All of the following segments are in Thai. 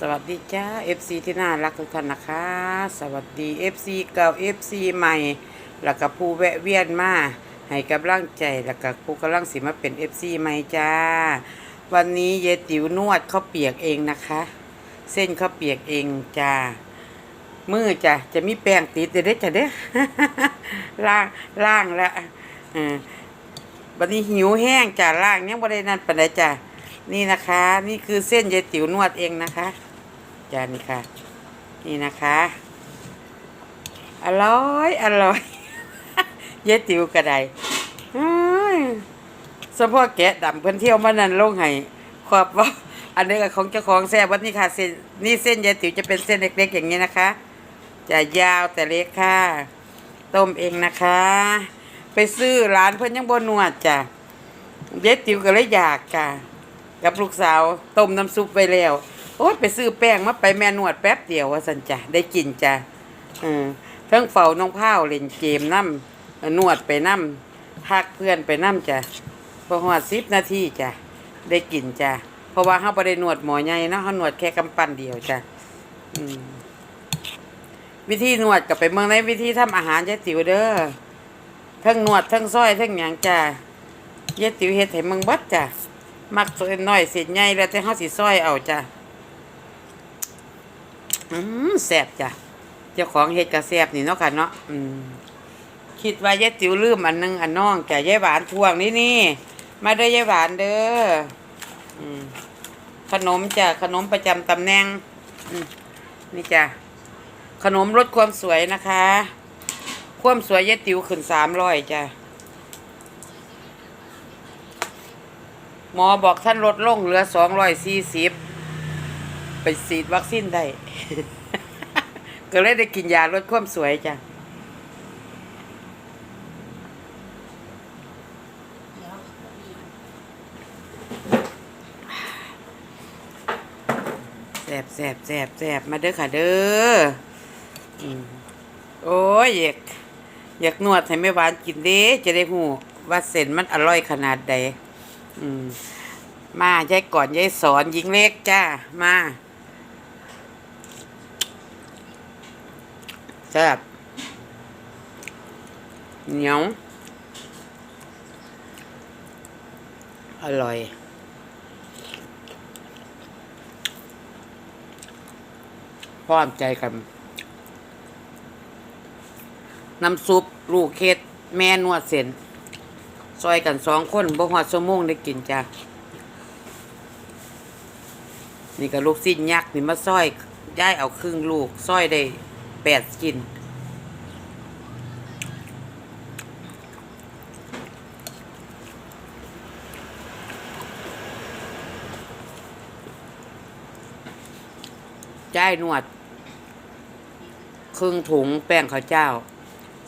สวัสดีจ้า FC ที่น่ารักทุกท่านนะคะ สวัสดี FC เก่า FC ใหม่ แล้วก็ผู้แวะเวียนมาให้กำลังใจแล้วก็ผู้กำลังสิมาเป็น FC ใหม่จ้า วันนี้เยติวนวดข้าวเปียกเองนะคะ เส้นข้าวเปียกเองจ้ามือจ้ะจะมีแป้งติดเด้อเด้จ้ะเด้ล่างล่างล้วอ่าบัดนี้หิวแห้งจ้าล่างยังบ่ได้นั่นปานใดจ้านี่นะคะ นี่คือเส้นยายติ๋วนวดเองนะคะ จานี่ค่ะ นี่นะคะ อร่อยอร่อยยายติวกระไดสมพ่อแกะดำเพิ่นเที่ยวมานั่นลงให้ขอบว่าอันนี้ก็ของเจ้าของแซ่บวันนี้ค่ะเส้นนี่เส้นยายติ๋วจะเป็นเส้นเล็กๆ อย่างนี้นะคะ จะยาวแต่เล็กค่ะ ต้มเองนะคะ ไปซื้อร้านเพิ่นยังบนนวดจ้ะเย็ดติ๋วก็เลยอยากจ้ะกับลูกสาวต้มน้ำซุปไปแล้ว โอ๊ยไปซื้อแป้งมาไปแม่นวดแป๊บเดียวว่าสันจ้ะได้กินจ้ะเออเทั้งเฝ้าน้องพ้าวเล่นเกมน้ำเอ่อนวดไปน้ำทักเพื่อนไปน้ำจ้ะพอหอดสิบนาทีจ้ะได้กินจ้ะเพราะว่าเขาไ่ได้นวดหมอใหญ่เนาะเขานวดแค่กำปั้นเดียวจ้ะอืมวิธีนวดกับไปเมืองในวิธีทำอาหารยายติ๋วเด้อทั้งนวดทั้งซอยทั้งหยังจ้าเย็ดติ๋วเฮ็ดให้มึงบัดจ้ะมักเส้นน้อยเส้นใหญ่แล้วแต่เฮาสิซอยเอาจ้ะ อืมแซ่บจ้ะ เจ้าของเฮ็ดก็แซ่บนี่เนาะค่ะเนาะอืมคิดว่าย็ดติ๋วลืมอันนึงอันน้องจ้ะยายหวานทวงนี่นี่มาเด้ยายหวานเด้ออืมขนมจ้ะขนมประจำตำแหน่งอืมนี่จ้ะขนมลดความสวยนะคะ ความสวยยายติ๋วขึ้นสามร้อยจ้ะหมอบอกท่านลดลงเหลือสองร้อยสี่สิบ ไปฉีดวัคซีนได้ ก็เลยได้กินยาลดความสวยจ้ะแสบแสบแสบแสบมาเด้อค่ะเด้อโอ้ยอยากอยากนวดให้แม่หวานกินเด้จะได้หูว่าเส้นมันอร่อยขนาดใดมมายายก่อนยายสอนหญิงเล็กจ้า มา ซ่บเหนียว อร่อยพร้อมใจกัน น้ำซุป ลูกเค็ด แม่นวดเส้นซอยกันสองคนบ่หอดชั่วโมงได้กินจ้ะ นี่ก็ลูกสิ้นยักษ์นี่มาซอยย้ายเอาครึ่งลูกซอยได้ แปดกินย้ายนวด ครึ่งถุงแป้งข้าวเจ้า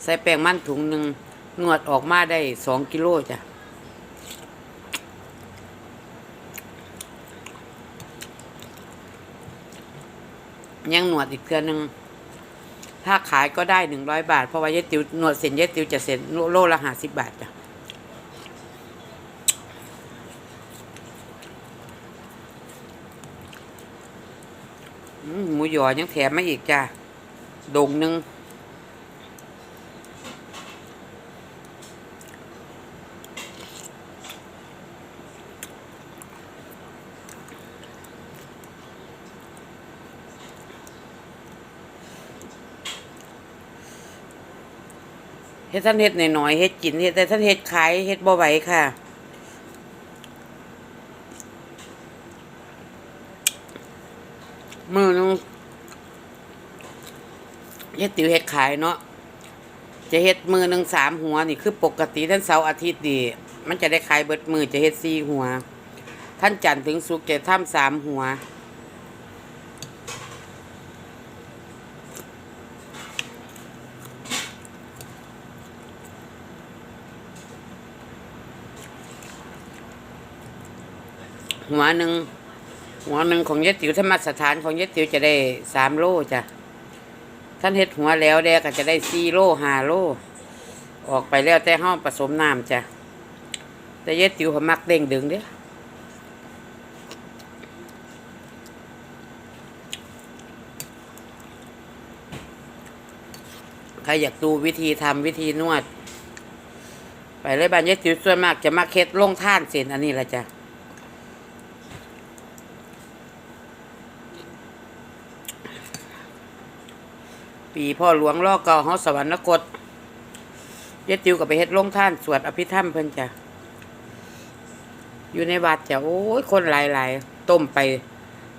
ใส่แป้งมันถุงหนึ่งนวดออกมาได้สองกิโลจ้ะยังหนวดอีกเทือหนึ่ง ถ้าขายก็ได้หนึ่งร้อยบาท เพราะว่าเยติวหนวดเส้นเยติวจะเส้นโลละห้าสิบบาทจ้ะหมูหยอยังแถมมาอีกจ้ะดงหนึ่ง เฮ็ดท่านเฮ็ดหน่อยๆเฮ็ดกินเฮ็ดแต่ท่านเฮ็ดขายเฮ็ดบ่ไหวค่ะ มือนึงเฮ็ดติ๋วเฮ็ดขายเนาะจะเฮ็ดมือหนึ่งสามหัวนี่คือปกติท่านเสาร์อาทิตย์ดีมันจะได้ขายเบิดมือจะเฮ็ดสี่หัว ท่านจันทร์ถึงศุกจะทำสามหัว หัวหนึ่งหัวหนึ่งของยายติวธรรมสถานของยายติวจะได้สามโลจ้ะท่านเห็ดหัวแล้วแดก็จะได้สี่โลห้าโล ออกไปแล้วแต่ห้องผสมน้ำจ้ะแต่ยายติวเขามักเด้งดึงเด้อใครอยากดูวิธีทำวิธีนวด ไปเลยบ้านยายติ๋วส่วนมากจะมาเคล็ดลงท่านเส้นอันนี้แหละจ้ะ ปีพ่อหลวงล่อเก่าเฮาสวรรคตยายติวก็ไปเฮ็ดลงท่าน สวดอภิธรรมเพิ่นจ้ะอยู่ในวัดจ้ะโอ้ยคนหลายๆต้มไป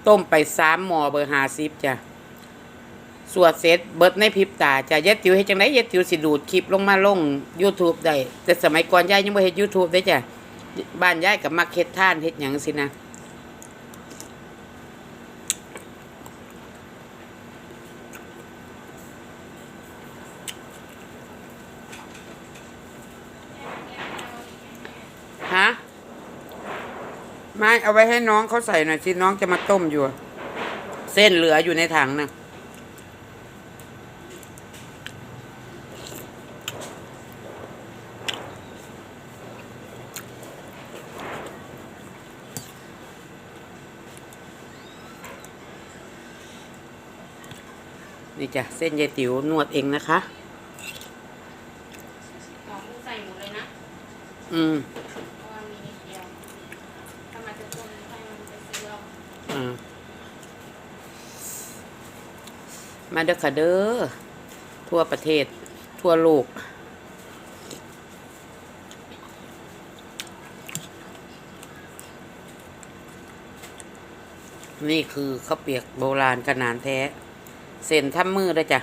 ต้มไปสามหมอเบอร์ห้าสิบจ้ะสวดเสร็จเบิดในพริบตาจ้ะยายติวเฮ็ดจังไดยายติวสิดูดคลิปลงมาลง YouTube ได้แต่สมัยก่อนยายยังบ่เฮ็ด YouTube ได้จ้ะบ้านยายกับมักเฮ็ดท่านเฮ็ดหยังสินะ ม่เอาไว้ให้น้องเขาใส่หน่อยสิน้องจะมาต้มอยู่ เส้นเหลืออยู่ในถังนะนี่จ้ะเส้นยายติ๋วนวดเองนะคะหอม ถ้ามันจะต้มให้มันจะเสื่อมอ่ามาเด้อค่ะเด้อทั่วประเทศ ทั่วโลก นี่คือข้าวเปียกโบราณขนาดแท้ เส้นทำมือได้จ้ะ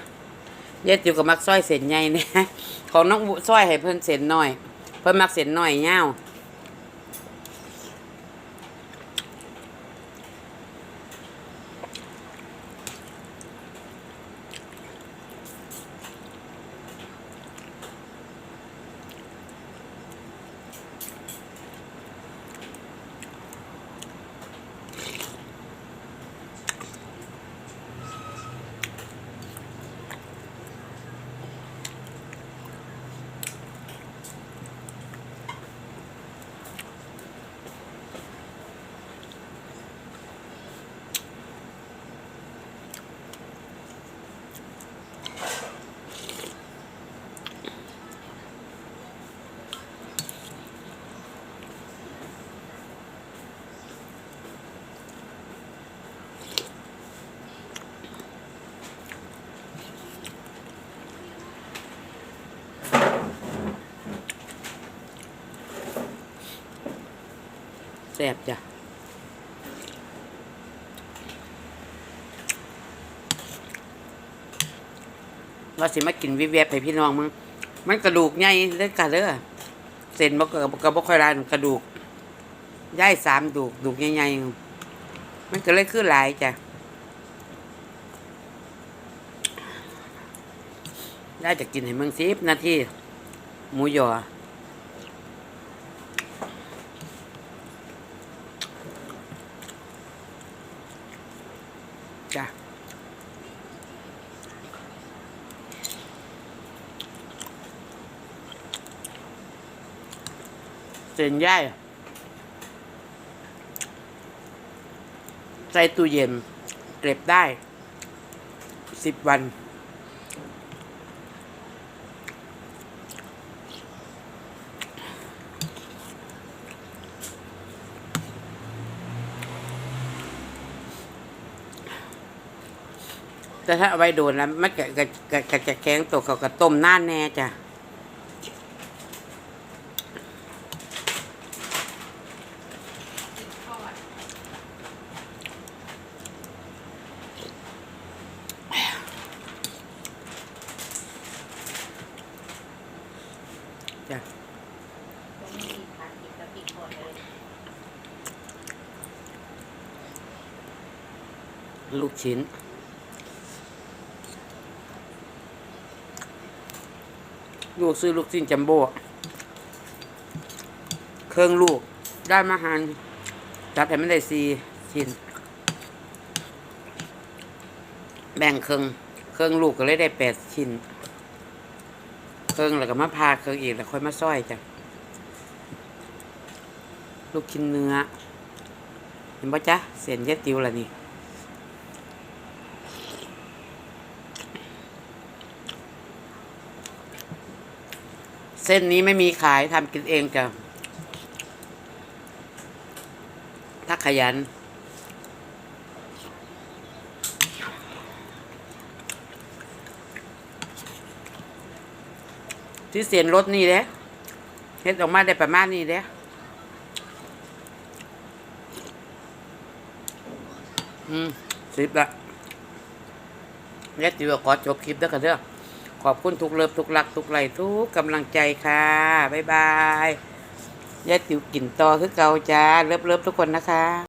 เย็ดอยู่กับมักซ้อยเส้นใหญ่เนี่ยของน้องบุซ้อยให้เพิ่นเส้นน้อย เพิ่นมักเส้นน้อยยา แซ่บจ้ะว่าสิมากินวิเวียบให้พี่น้องมึงมันกระดูกใหญ่เด้อกันเด้อเส้นบกกระบ่ค่อยรานกระดูกย่ายสามดูกดูกใหญ่ๆมันก็เลยคือหลายจ้ะได้จะกินให้มึงสิบนาทีหมูยอ จ้ะเส้นใหญ่ใส่ตู้เย็น เก็บได้สิบวัน แต่ถ้าเอาไว้โดนแล้วมันก็ก็ก็ก็จะแข็งตัวเขาก็ต้มน่านแน่จ้ะจ้ะลูกชิ้น ลูกซื้อลูกชิ้นจัมโบ้เครื่องลูกได้มาหันจัดให้มันได้สี่ชิ้นแบ่งเครื่องเครื่องลูกก็เลยได้แปดชิ้นเครื่องแล้วก็มาพาเครื่องอีกแล้วค่อยมาซ้อยจ้ะลูกชิ้นเนื้อเห็นปะจ๊ะเสียนเย็ดติวละนี่ เส้นนี้ไม่มีขายทำกินเองจ้ะถ้าขยัน ที่เสียนรถนี่เด้เฮ็ดออกมาได้ประมาณนี้เด้อืมสิบละแล้วจิวขอจบคลิปแล้วกันเด้อข อบคุณทุกเลิฟทุกหลักทุกไหลทุกกำลังใจค่ะ บ๊ายบายยายติ๋วกินต่อคือเก่าจ้า เลิฟเลิฟทุกคนนะคะ